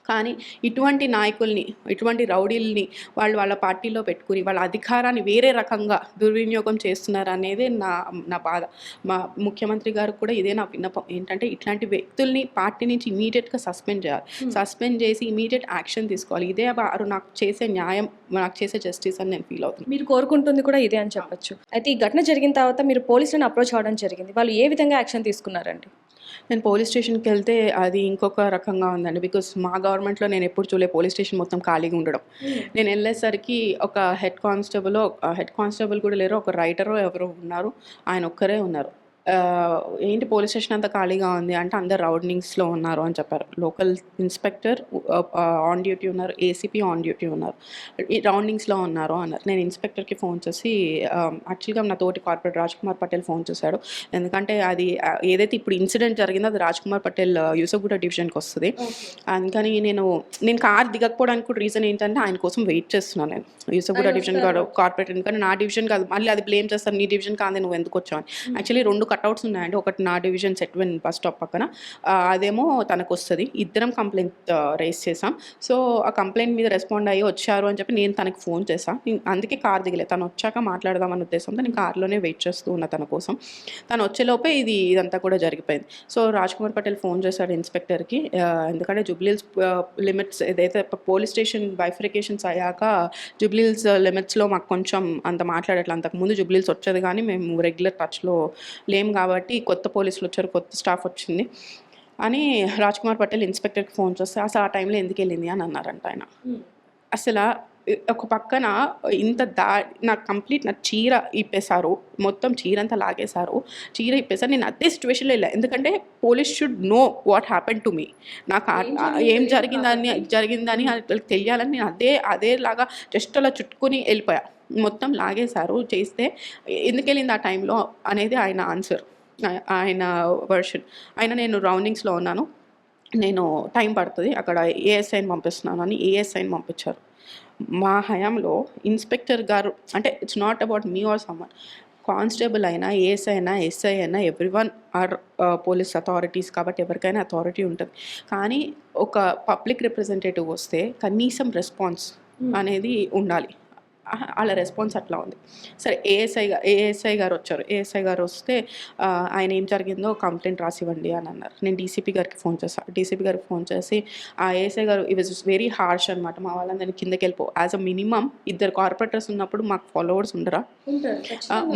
కానీ ఇటువంటి నాయకుల్ని ఇటువంటి రౌడీల్ని వాళ్ళు వాళ్ళ పార్టీలో పెట్టుకుని వాళ్ళ అధికారాన్ని వేరే రకంగా దుర్వినియోగం చేస్తున్నారు అనేది నా నా బాధ. మా ముఖ్యమంత్రి గారు కూడా ఇదే నా విన్నపం. ఏంటంటే ఇట్లాంటి వ్యక్తుల్ని పార్టీ నుంచి ఇమీడియట్గా సస్పెండ్ చేయాలి. సస్పెండ్ చేసి ఇమీడియట్ యాక్షన్ తీసుకోవాలి. ఇదే వారు నాకు చేసే న్యాయం నాకు చేసే జస్టిస్ అని నేను ఫీల్ అవుతున్నాను మీరు కోరుకుంటుంది కూడా ఇదే అని చెప్పొచ్చు. అయితే ఈ ఘటన జరిగిన తర్వాత మీరు పోలీసులను అప్రోచ్ అవ్వడం జరిగింది. వాళ్ళు ఏ విధంగా యాక్షన్ తీసుకున్నారండి? నేను పోలీస్ స్టేషన్కి వెళ్తే అది ఇంకొక రకంగా ఉందండి. బికాస్ మా గవర్నమెంట్లో నేను ఎప్పుడు చూడలే పోలీస్ స్టేషన్ మొత్తం ఖాళీగా ఉండడం. నేను వెళ్ళేసరికి ఒక హెడ్ కానిస్టేబుల్ హెడ్ కానిస్టేబుల్ కూడా లేరు. ఒక రైటరు ఎవరో ఉన్నారు. ఆయన ఒక్కరే ఉన్నారు. ఏంటి పోలీస్ స్టేషన్ అంతా ఖాళీగా ఉంది అంటే అందరు రౌండింగ్స్లో ఉన్నారు అని చెప్పారు. లోకల్ ఇన్స్పెక్టర్ ఆన్ డ్యూటీ ఉన్నారు ఏసీపీ ఆన్ డ్యూటీ ఉన్నారు. ఈ రౌండింగ్స్లో ఉన్నారు అన్నారు. నేను ఇన్స్పెక్టర్కి ఫోన్ చేసి యాక్చువల్గా నా తోటి కార్పొరేట్ రాజ్ కుమార్ పటేల్ ఫోన్ చేశాడు. ఎందుకంటే అది ఏదైతే ఇప్పుడు ఇన్సిడెంట్ జరిగిందో అది రాజ్ కుమార్ పటేల్ యూసఫ్గూడ డివిజన్కి వస్తుంది. అందుకని నేను నేను కార్ దిగకపోవడానికి కూడా రీజన్ ఏంటంటే ఆయన కోసం వెయిట్ చేస్తున్నాను నేను. యూసఫ్గూడ డివిజన్ కాదు కార్పొరేట్ ఎందుకంటే నా డివిజన్ కాదు మళ్ళీ అది బ్లేమ్ చేస్తాను నీ డివిజన్ కాదు నువ్వు ఎందుకు వచ్చావు అని. యాక్చువల్లీ రెండు కట్అవుట్స్ ఉన్నాయండి. ఒకటి నా డివిజన్ సెట్వెన్ బస్ స్టాప్ పక్కన. అదేమో తనకు వస్తుంది ఇద్దరం కంప్లైంట్ రైస్ చేసాం. సో ఆ కంప్లైంట్ మీద రెస్పాండ్ అయ్యి వచ్చారు అని చెప్పి నేను తనకి ఫోన్ చేశాను అందుకే కార్ దిగలే. తను వచ్చాక మాట్లాడదాం అన్న ఉద్దేశంతో నేను కార్లోనే వెయిట్ చేస్తూ ఉన్నా తన కోసం. తను వచ్చేలోపే ఇది ఇదంతా కూడా జరిగిపోయింది. సో రాజ్ కుమార్ పటేల్ ఫోన్ చేశాడు ఇన్స్పెక్టర్కి ఎందుకంటే జుబ్లీల్స్ లిమిట్స్ ఏదైతే పోలీస్ స్టేషన్ బైఫరికేషన్స్ అయ్యాక జుబ్లీల్స్ లిమిట్స్లో మాకు కొంచెం అంత మాట్లాడట్లే. అంతకుముందు జుబ్లీల్స్ వచ్చేది కానీ మేము రెగ్యులర్ టచ్లో లే కాబట్టి కొత్త పోలీసులు వచ్చారు కొత్త స్టాఫ్ వచ్చింది. అని రాజ్ కుమార్ పటేల్ ఇన్స్పెక్టర్కి ఫోన్ చేస్తే అసలు ఆ టైంలో ఎందుకు వెళ్ళింది? అని అన్నారంట ఆయన. అసలు ఒక పక్కన ఇంత దా నాకు కంప్లీట్ నా చీర ఇప్పేశారు మొత్తం చీర అంతా లాగేశారు చీర ఇప్పేశారు. నేను అదే సిచ్యువేషన్లో వెళ్ళా. ఎందుకంటే police should know what happen to me నాకు ఏం జరిగిందని జరిగిందని తెలియాలని నేను అదే అదేలాగా జస్ట్ అలా చుట్టుకొని వెళ్ళిపోయా. మొత్తం లాగేశారు. చేస్తే ఎందుకు వెళ్ళింది ఆ టైంలో అనేది ఆయన ఆన్సర్. ఆయన వర్షన్. ఆయన నేను రౌండింగ్స్లో ఉన్నాను. నేను టైం పడుతుంది. అక్కడ ఏఎస్ఐని పంపిస్తున్నాను అని ఏఎస్ఐని పంపించారు. మా హయాంలో ఇన్స్పెక్టర్ గారు అంటే it's not about me or someone constable అయినా ఏఎస్ఐ అయినా ఎస్ఐ అయినా every one are police authorities కాబట్టి ఎవరికైనా అథారిటీ ఉంటుంది. కానీ ఒక పబ్లిక్ రిప్రజెంటేటివ్ వస్తే కనీసం రెస్పాన్స్ అనేది ఉండాలి. వాళ్ళ రెస్పాన్స్ అట్లా ఉంది. సరే ఏఎస్ఐ ఏఎస్ఐ గారు వచ్చారు. ఏఎస్ఐ గారు వస్తే ఆయన ఏం జరిగిందో కంప్లైంట్ రాసివ్వండి అని అన్నారు. నేను డీసీపీ గారికి ఫోన్ చేశాను డీసీపీ గారికి ఫోన్ చేసి ఆ ఏఎస్ఐ గారు ఇట్ వాజ్ వెరీ హార్ష్ అనమాట మా వాళ్ళందరినీ కిందకి వెళ్ళిపో. యాజ్ అ మినిమం ఇద్దరు కార్పొరేటర్స్ ఉన్నప్పుడు మాకు ఫాలోవర్స్ ఉండరా?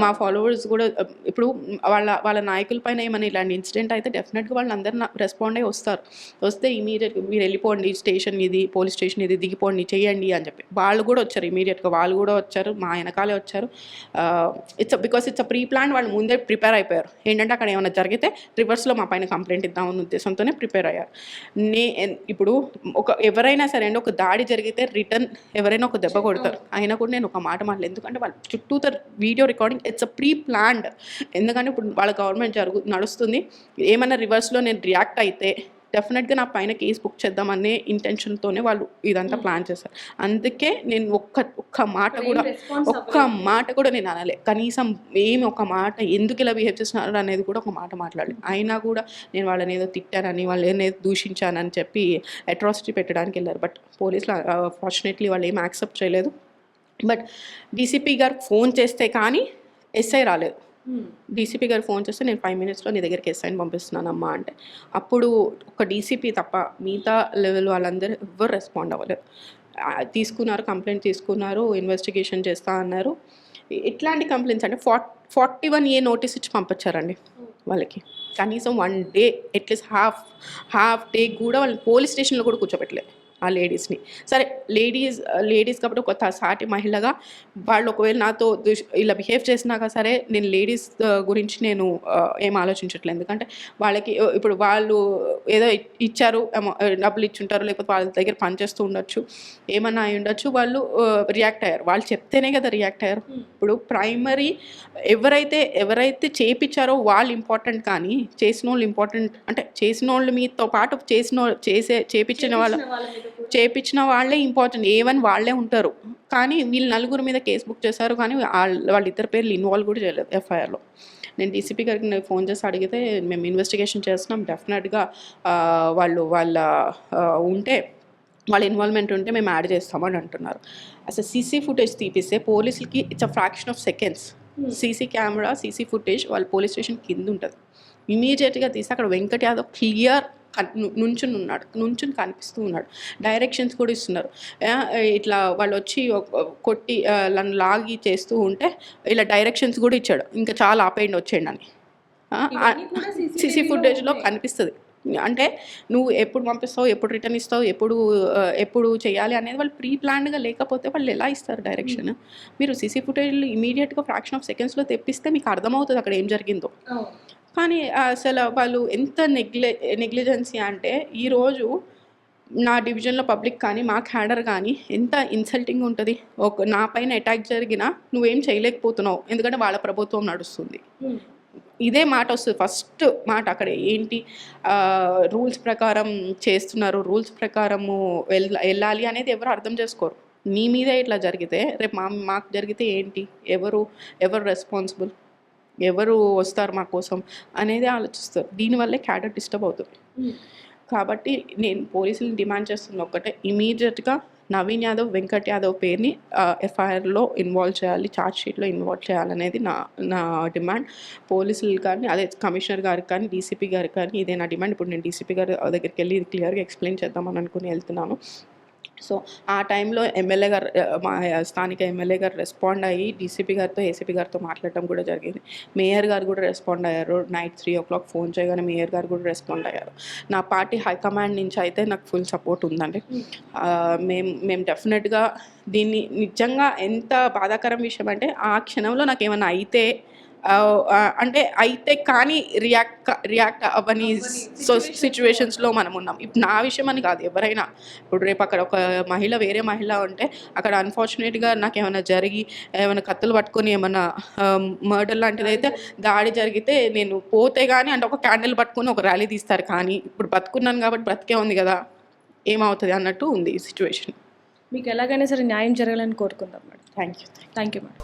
మా ఫాలోవర్స్ కూడా ఇప్పుడు వాళ్ళ వాళ్ళ నాయకుల పైన ఏమైనా ఇలాంటి ఇన్సిడెంట్ అయితే డెఫినెట్గా వాళ్ళు అందరు రెస్పాండ్ అయ్యి వస్తారు. వస్తే ఇమీడియట్గా మీరు వెళ్ళిపోండి స్టేషన్ ఇది పోలీస్ స్టేషన్ ఇది దిగిపోండి చేయండి అని చెప్పి. వాళ్ళు కూడా వచ్చారు ఇమీడియట్గా వాళ్ళు కూడా వచ్చారు మా వెనకాలే వచ్చారు. It's because it's pre plan వాళ్ళు ముందే ప్రిపేర్ అయిపోయారు. ఏంటంటే అక్కడ ఏమైనా జరిగితే రివర్స్లో మా పైన కంప్లైంట్ ఇద్దామన్న ఉద్దేశంతోనే ప్రిపేర్ అయ్యారు. నే ఇప్పుడు ఒక ఎవరైనా సరే అండి ఒక దాడి జరిగితే రిటర్న్ ఎవరైనా ఒక దెబ్బ కొడతారు. అయినా కూడా నేను ఒక మాట మాట్లాడలేదు. ఎందుకంటే వాళ్ళ చుట్టూ video recording it's a pre planned ఎందుకంటే ఇప్పుడు వాళ్ళ గవర్నమెంట్ జరుగు నడుస్తుంది. ఏమైనా రివర్స్లో నేను రియాక్ట్ అయితే డెఫినెట్గా నా పైన కేసు బుక్ చేద్దామనే ఇంటెన్షన్తోనే వాళ్ళు ఇదంతా ప్లాన్ చేశారు. అందుకే నేను ఒక్క ఒక్క మాట కూడా ఒక్క మాట కూడా నేను అనలే. కనీసం ఏమి ఒక మాట ఎందుకు ఇలా బిహేవ్ చేస్తున్నారు అనేది కూడా ఒక మాట మాట్లాడలేదు. అయినా కూడా నేను వాళ్ళని ఏదో తిట్టానని వాళ్ళు ఏదో దూషించానని చెప్పి అట్రాసిటీ పెట్టడానికి వెళ్ళారు. బట్ పోలీసులు ఫార్చునేట్లీ వాళ్ళు ఏం యాక్సెప్ట్ చేయలేదు. బట్ డీసీపీ గారు ఫోన్ చేస్తే కానీ ఎస్ఐ రాలేదు. డీసీపీ గారు ఫోన్ చేస్తే నేను ఫైవ్ మినిట్స్లో నీ దగ్గరికి ఎస్ఐని పంపిస్తున్నానమ్మా అంటే. అప్పుడు ఒక డీసీపీ తప్ప మిగతా లెవెల్ వాళ్ళందరూ ఎవ్వరు రెస్పాండ్ అవ్వలేదు. తీసుకున్నారు కంప్లైంట్ తీసుకున్నారు ఇన్వెస్టిగేషన్ చేస్తా అన్నారు. ఇట్లాంటి కంప్లైంట్స్ అంటే ఫార్ట్ ఫార్టీ వన్ ఏ నోటీస్ ఇచ్చి పంపించారండి వాళ్ళకి. కనీసం one day at least half half day కూడా వాళ్ళని పోలీస్ స్టేషన్లో కూడా కూర్చోబెట్టలేదు. ఆ లేడీస్ని. సరే లేడీస్ లేడీస్ కాబట్టి ఒక సాటి మహిళగా వాళ్ళు ఒకవేళ నాతో ఇలా బిహేవ్ చేసినాక సరే నేను లేడీస్ గురించి నేను ఏం ఆలోచించట్లేదు. ఎందుకంటే వాళ్ళకి ఇప్పుడు వాళ్ళు ఏదో ఇచ్చారు డబ్బులు ఇచ్చుంటారు లేకపోతే వాళ్ళ దగ్గర పనిచేస్తూ ఉండొచ్చు ఏమన్నా అయి ఉండొచ్చు వాళ్ళు రియాక్ట్ అయ్యారు. వాళ్ళు చెప్తేనే కదా రియాక్ట్ అయ్యారు. ఇప్పుడు ప్రైమరీ ఎవరైతే ఎవరైతే చేపించారో వాళ్ళు ఇంపార్టెంట్ కానీ చేసిన వాళ్ళు ఇంపార్టెంట్ అంటే చేసిన వాళ్ళు మీతో పాటు చేసిన వాళ్ళు- చేసే చేపించిన వాళ్ళ చేపించిన వాళ్ళే ఇంపార్టెంట్ ఏవన్ వాళ్ళే ఉంటారు. కానీ వీళ్ళు నలుగురు మీద కేసు బుక్ చేశారు. కానీ వాళ్ళ వాళ్ళిద్దరి పేర్లు ఇన్వాల్వ్ కూడా చేయలేదు ఎఫ్ఐఆర్లో. నేను డీసీపీ గారికి నేను ఫోన్ చేసి అడిగితే మేము ఇన్వెస్టిగేషన్ చేస్తున్నాం. డెఫినెట్గా వాళ్ళు వాళ్ళ ఉంటే వాళ్ళ ఇన్వాల్వ్మెంట్ ఉంటే మేము యాడ్ చేస్తామని అంటున్నారు. అసలు సీసీ ఫుటేజ్ తీపిస్తే పోలీసులకి it's a fraction of seconds CC camera CC footage వాళ్ళ పోలీస్ స్టేషన్ కింద ఉంటుంది. ఇమీడియట్గా తీసి అక్కడ వెంకట్ యాదవ్ క్లియర్ నుంచుని ఉన్నాడు. నుంచుని కనిపిస్తూ ఉన్నాడు. డైరెక్షన్స్ కూడా ఇస్తున్నారు. ఇట్లా వాళ్ళు వచ్చి కొట్టి నన్ను లాగి చేస్తూ ఉంటే ఇలా డైరెక్షన్స్ కూడా ఇచ్చాడు. ఇంకా చాలా ఆపేయండి వచ్చేయండి అని సీసీ ఫుటేజ్లో కనిపిస్తుంది. అంటే నువ్వు ఎప్పుడు పంపిస్తావు ఎప్పుడు రిటర్న్ ఇస్తావు ఎప్పుడు ఎప్పుడు చేయాలి అనేది వాళ్ళు ప్రీ ప్లాన్డ్గా లేకపోతే వాళ్ళు ఎలా ఇస్తారు డైరెక్షన్ మీరు సీసీ ఫుటేజ్లు ఇమీడియట్గా ఫ్రాక్షన్ ఆఫ్ సెకండ్స్లో తెప్పిస్తే మీకు అర్థమవుతుంది అక్కడ ఏం జరిగిందో. కానీ అసలు వాళ్ళు ఎంత నెగ్లె నెగ్లిజెన్సీ అంటే ఈరోజు నా డివిజన్లో పబ్లిక్ కానీ మా క్యాడర్ కానీ ఎంత ఇన్సల్టింగ్ ఉంటుంది. ఒక నా పైన అటాక్ జరిగినా నువ్వేం చేయలేకపోతున్నావు. ఎందుకంటే వాళ్ళ ప్రభుత్వం నడుస్తుంది. ఇదే మాట వస్తుంది. ఫస్ట్ మాట అక్కడ ఏంటి? రూల్స్ ప్రకారం చేస్తున్నారు. రూల్స్ ప్రకారము వెళ్ వెళ్ళాలి అనేది ఎవరు అర్థం చేసుకోరు. నీ మీదే ఇట్లా జరిగితే రేపు మా మాకు జరిగితే ఏంటి? ఎవరు ఎవరు రెస్పాన్సిబుల్? ఎవరు వస్తారు మా కోసం అనేది ఆలోచిస్తారు. దీనివల్లే క్యాడర్ డిస్టర్బ్ అవుతుంది. కాబట్టి నేను పోలీసులు డిమాండ్ చేస్తున్న ఒక్కటే ఇమీడియట్గా నవీన్ యాదవ్ వెంకట్ యాదవ్ పేరుని ఎఫ్ఐఆర్లో ఇన్వాల్వ్ చేయాలి ఛార్జ్ షీట్లో ఇన్వాల్వ్ చేయాలనేది నా నా డిమాండ్. పోలీసులు కానీ అదే కమిషనర్ గారికి కానీ డీసీపీ గారికి కానీ ఇదే నా డిమాండ్. ఇప్పుడు నేను డీసీపీ గారి దగ్గరికి వెళ్ళి ఇది క్లియర్గా ఎక్స్ప్లెయిన్ చేద్దామని అనుకుని వెళ్తున్నాను. సో ఆ టైంలో ఎమ్మెల్యే గారు మా స్థానిక ఎమ్మెల్యే గారు రెస్పాండ్ అయ్యి డీసీపీ గారితో ఏసీపీ గారితో మాట్లాడటం కూడా జరిగింది. మేయర్ గారు కూడా రెస్పాండ్ అయ్యారు. Night three o'clock phone చేయగానే మేయర్ గారు కూడా రెస్పాండ్ అయ్యారు. నా పార్టీ హైకమాండ్ నుంచి అయితే నాకు ఫుల్ సపోర్ట్ ఉందండి. మేము మేము డెఫినెట్గా దీన్ని నిజంగా ఎంత బాధాకరం విషయం అంటే ఆ క్షణంలో నాకు ఏమైనా అయితే అంటే అయితే కానీ రియాక్ట్ రియాక్ట్ అవ్వని సో సిచ్యువేషన్స్లో మనం ఉన్నాం ఇప్పుడు నా విషయం అని కాదు ఎవరైనా. ఇప్పుడు రేపు అక్కడ ఒక మహిళ వేరే మహిళ ఉంటే అక్కడ అన్ఫార్చునేట్గా నాకు ఏమైనా జరిగి ఏమైనా కత్తులు పట్టుకొని ఏమైనా మర్డర్ లాంటిది అయితే దాడి జరిగితే నేను పోతే కానీ అంటే ఒక క్యాండిల్ పట్టుకొని ఒక ర్యాలీ తీస్తారు. కానీ ఇప్పుడు బతుకున్నాను కాబట్టి బ్రతికే ఉంది కదా ఏమవుతుంది అన్నట్టు ఉంది ఈ సిచ్యువేషన్ మీకు ఎలాగైనా సరే న్యాయం జరగాలని కోరుకుందాం madam. Thank you thank you madam